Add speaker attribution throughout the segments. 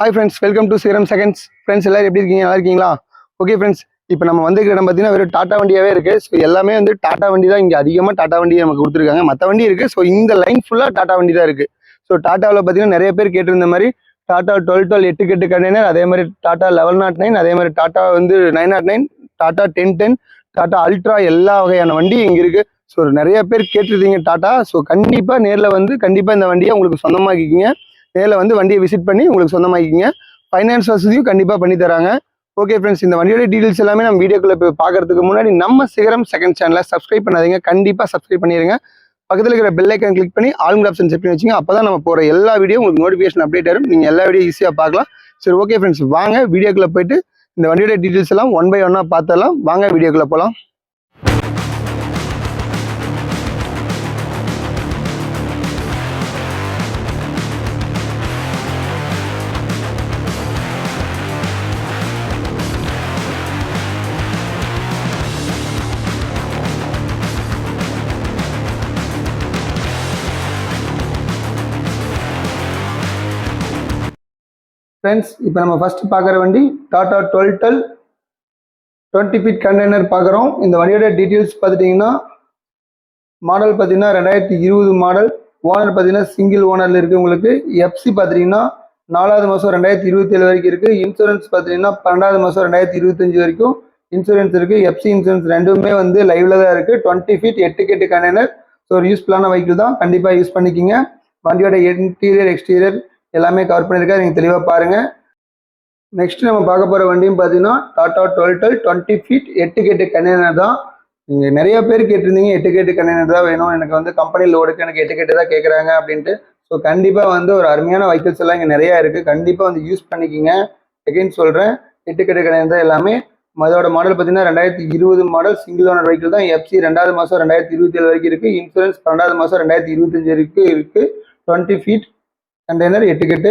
Speaker 1: hi friends welcome to சீரம் seconds friends எல்லோரும் எப்படி இருக்கீங்க நல்லா இருக்கீங்களா ஓகே ஃப்ரெண்ட்ஸ் இப்போ நம்ம வந்துக்கிற இடம் பார்த்தீங்கன்னா வெறும் டாட்டா வண்டியாகவே இருக்குது ஸோ எல்லாமே வந்து டாட்டா வண்டி தான் இங்கே அதிகமாக டாட்டா வண்டி நமக்கு கொடுத்துருக்காங்க மற்ற வண்டி இருக்குது ஸோ இந்த லைன் ஃபுல்லாக டாட்டா வண்டி தான் இருக்குது ஸோ டாட்டாவில் பார்த்தீங்கன்னா நிறைய பேர் கேட்டிருந்த மாதிரி டாட்டா டுவெல் டுவெல் எட்டு கெட்டு கண்டெய்னர் அதே மாதிரி டாட்டா லெவல் நாட் நைன் அதே மாதிரி டாட்டா வந்து nine nought nine Tata ten ten Tata ultra எல்லா வகையான வண்டி இங்கே இருக்குது ஸோ நிறைய பேர் கேட்டிருந்தீங்க டாட்டா ஸோ கண்டிப்பாக நேரில் வந்து கண்டிப்பாக இந்த வண்டியை உங்களுக்கு சொந்தமாக்கிக்கிங்க நேரில் வந்து வண்டியை விசிட் பண்ணி உங்களுக்கு சொந்தமாக்கிக்கிங்க ஃபைனான்ஸ் வசதியும் கண்டிப்பாக பண்ணி தராங்க ஓகே ஃப்ரெண்ட்ஸ் இந்த வண்டியோட டீட்டெயில்ஸ் எல்லாமே நம்ம வீடியோக்குள்ளே போய் பார்க்கறதுக்கு முன்னாடி நம்ம சிகரம் செகண்ட் சேனலை சப்ஸ்கிரைப் பண்ணாதீங்க கண்டிப்பாக சப்ஸ்கிரைப் பண்ணிடுங்க பக்கத்தில் இருக்கிற பெல்லைக்கன் கிளிக் பண்ணி ஆல் ஆப்ஷன் செட் பண்ணி வச்சுங்க அப்போ தான் நம்ம போகிற எல்லா வீடியோ உங்களுக்கு நோட்டிஃபிகேஷன் அப்டேட் ஆகும் நீங்கள் எல்லா வீடியோ ஈஸியாக பார்க்கலாம் சரி ஓகே ஃப்ரெண்ட்ஸ் வாங்க வீடியோக்குள்ளே போயிட்டு இந்த வண்டியோட டீட்டெயில்ஸ் எல்லாம் ஒன் பை ஒன்னாக பார்த்தலாம் வாங்க வீடியோக்குள்ளே போகலாம் ஃப்ரெண்ட்ஸ் இப்போ நம்ம ஃபஸ்ட்டு பார்க்குற வண்டி Tata twelve dull twenty feet container பார்க்குறோம் இந்த வண்டியோட டீட்டெயில்ஸ் பார்த்துட்டிங்கன்னா மாடல் பார்த்தீங்கன்னா ரெண்டாயிரத்தி இருபது மாடல் ஓனர் பார்த்தீங்கன்னா சிங்கிள் ஓனரில் இருக்குது உங்களுக்கு எஃப்சி பார்த்துட்டிங்கன்னா நாலாவது மாதம் ரெண்டாயிரத்தி இருபத்தேழு வரைக்கும் இருக்குது இன்சூரன்ஸ் பார்த்தீங்கன்னா பன்னெண்டாவது மாதம் ரெண்டாயிரத்தி இருபத்தஞ்சி வரைக்கும் இன்சூரன்ஸ் இருக்குது எஃப்சி இன்சூரன்ஸ் ரெண்டுமே வந்து லைவில் தான் இருக்குது டுவெண்ட்டி ஃபீட் எட்டு கெட்டு கண்டெய்னர் ஸோ ஒரு யூஸ்ஃபுல்லான வெஹிக்கிள் தான் கண்டிப்பாக யூஸ் பண்ணிக்கிங்க வண்டியோட இன்டீரியர் எக்ஸ்டீரியர் எல்லாமே கவர் பண்ணியிருக்காரு நீங்கள் தெளிவாக பாருங்கள் நெக்ஸ்ட் நம்ம பார்க்க போகிற வண்டியும் பார்த்தீங்கன்னா Tata twelve twelve twenty feet எட்டு கேட்டு கண்டெய்னர் தான் நீங்கள் நிறைய பேர் கேட்டிருந்தீங்க எட்டு கேட்டு கண்டெய்னர் தான் வேணும் எனக்கு வந்து கம்பெனி லோடுக்கு எனக்கு எட்டு கேட்டு தான் கேட்குறாங்க அப்படின்ட்டு ஸோ கண்டிப்பாக வந்து ஒரு அருமையான வெஹிக்கிள்ஸ் எல்லாம் இங்கே நிறையா இருக்குது கண்டிப்பாக வந்து யூஸ் பண்ணிக்கிங்க எகைன் சொல்கிறேன் எட்டு கேட்டு கண்டெய்னர் தான் எல்லாமே அதோட மாடல் பார்த்தீங்கன்னா ரெண்டாயிரத்தி இருபது மாடல் சிங்கிள் ஓனர் வெஹிக்கிள் தான் எஃப்சி ரெண்டாவது மாதம் ரெண்டாயிரத்தி இருபத்தி ஏழு வரைக்கும் இருக்குது இன்சூரன்ஸ் பன்னெண்டாவது மாதம் ரெண்டாயிரத்தி இருபத்தஞ்சு வரைக்கும் இருக்குது டுவெண்ட்டி ஃபீட் கண்டெய்னர் எட்டுக்கெட்டு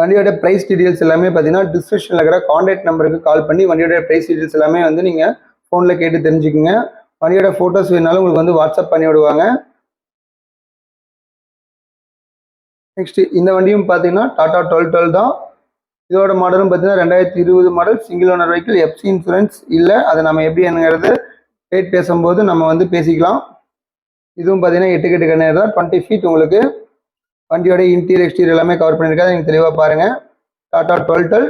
Speaker 1: வண்டியோட ப்ரைஸ் டீட்டெயில்ஸ் எல்லாமே பார்த்தீங்கன்னா டிஸ்கிரிப்ஷனில் இருக்கிற காண்டாக்ட் நம்பருக்கு கால் பண்ணி வண்டியோட ப்ரைஸ் டீட்டெயில்ஸ் எல்லாமே வந்து நீங்கள் ஃபோனில் கேட்டு தெரிஞ்சுக்கோங்க வண்டியோட ஃபோட்டோஸ் வேணாலும் உங்களுக்கு வந்து வாட்ஸ்அப் பண்ணி விடுவாங்க நெக்ஸ்ட் இந்த வண்டியும் பார்த்தீங்கன்னா டாடா டுவெல் டுவெல் தான் இதோட மாடலும் பார்த்தீங்கன்னா ரெண்டாயிரத்தி இருபது model single owner vehicle FC insurance இல்லை அதை நம்ம எப்படி என்னங்கிறது ரேட் பேசும்போது நம்ம வந்து பேசிக்கலாம் இதுவும் பார்த்தீங்கன்னா எட்டு கட்டு கண்ணாடி தான் டுவெண்ட்டி ஃபீட் உங்களுக்கு வண்டியோட இன்டீரியர் எக்ஸ்டீரியர் எல்லாமே கவர் பண்ணியிருக்காது நீங்கள் தெளிவாக பாருங்கள் டாட்டா டுவெல் டுவெல்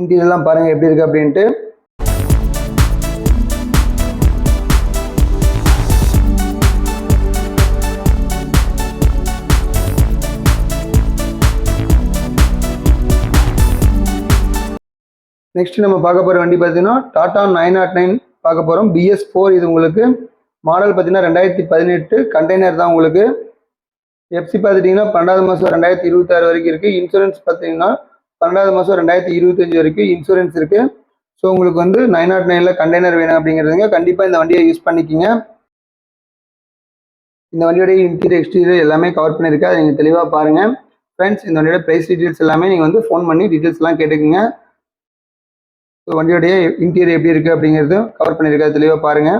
Speaker 1: இன்டீரியர்லாம் பாருங்கள் எப்படி இருக்குது அப்படின்ட்டு நெக்ஸ்ட் நம்ம பார்க்க போகிற வண்டி பார்த்தீங்கன்னா டாட்டா நைன் நாட் நைன் பார்க்க போகிறோம் பிஎஸ் ஃபோர் இது உங்களுக்கு மாடல் பார்த்தீங்கன்னா ரெண்டாயிரத்தி பதினெட்டு கண்டெய்னர் தான் உங்களுக்கு எஃப்சி பார்த்துட்டிங்கன்னா பன்னெண்டாவது மாதம் ரெண்டாயிரத்தி இருபத்தாறு வரைக்கும் இருக்குது இன்சூரன்ஸ் பார்த்தீங்கன்னா பன்னெண்டாவது மாதம் ரெண்டாயிரத்தி இருபத்தஞ்சி வரைக்கும் இன்சூரன்ஸ் இருக்குது ஸோ உங்களுக்கு வந்து நைன் நாட் நைனில் கண்டெய்னர் வேணும் அப்படிங்கிறதுங்க கண்டிப்பாக இந்த வண்டியை யூஸ் பண்ணிக்கிங்க இந்த வண்டியோடைய இன்டீரியர் எக்ஸ்டீரியர் எல்லாமே கவர் பண்ணியிருக்கு அதை நீங்கள் தெளிவாக பாருங்கள் ஃப்ரெண்ட்ஸ் இந்த வண்டியோட ப்ரைஸ் டீட்டெயில்ஸ் எல்லாமே நீங்கள் வந்து ஃபோன் பண்ணி டீட்டெயில்ஸ்லாம் கேட்டுக்குங்க ஸோ வண்டியோடைய இன்டீரியர் எப்படி இருக்குது அப்படிங்கிறதும் கவர் பண்ணியிருக்காது தெளிவாக பாருங்கள்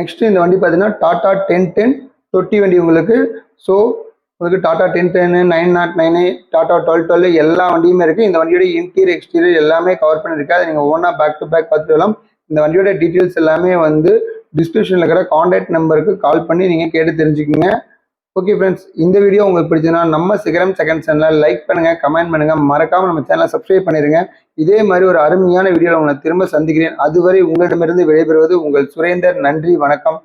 Speaker 1: நெக்ஸ்ட் இந்த வண்டி பார்த்தீங்கன்னா டாடா டென் டென் தொட்டி வண்டி உங்களுக்கு ஸோ உங்களுக்கு Tata ten ten nine nought nine Tata twelve twelve எல்லா வண்டியுமே இருக்குது இந்த வண்டியோட இன்டீரியர் எக்ஸ்டீரியர் எல்லாமே கவர் பண்ணியிருக்கு அதை நீங்கள் ஓனாக பேக் டு பேக் பார்த்துக்கலாம் இந்த வண்டியோட டீட்டெயில்ஸ் எல்லாமே வந்து டிஸ்கிரிப்ஷனில் இருக்கிற காண்டாக்ட் நம்பருக்கு கால் பண்ணி நீங்கள் கேட்டு தெரிஞ்சுக்கோங்க ஓகே ஃப்ரெண்ட்ஸ் இந்த வீடியோ உங்களுக்கு பிடிச்சதுன்னா நம்ம சிகரம் செகண்ட் சேனலில் லைக் பண்ணுங்கள் கமெண்ட் பண்ணுங்கள் மறக்காமல் நம்ம சேனலை சப்ஸ்கிரைப் பண்ணிடுங்க இதே மாதிரி ஒரு அருமையான வீடியோவில் உங்களை திரும்ப சந்திக்கிறேன் அதுவரை உங்களிடமிருந்து விடைபெறுவது உங்கள் சுரேந்தர் நன்றி வணக்கம்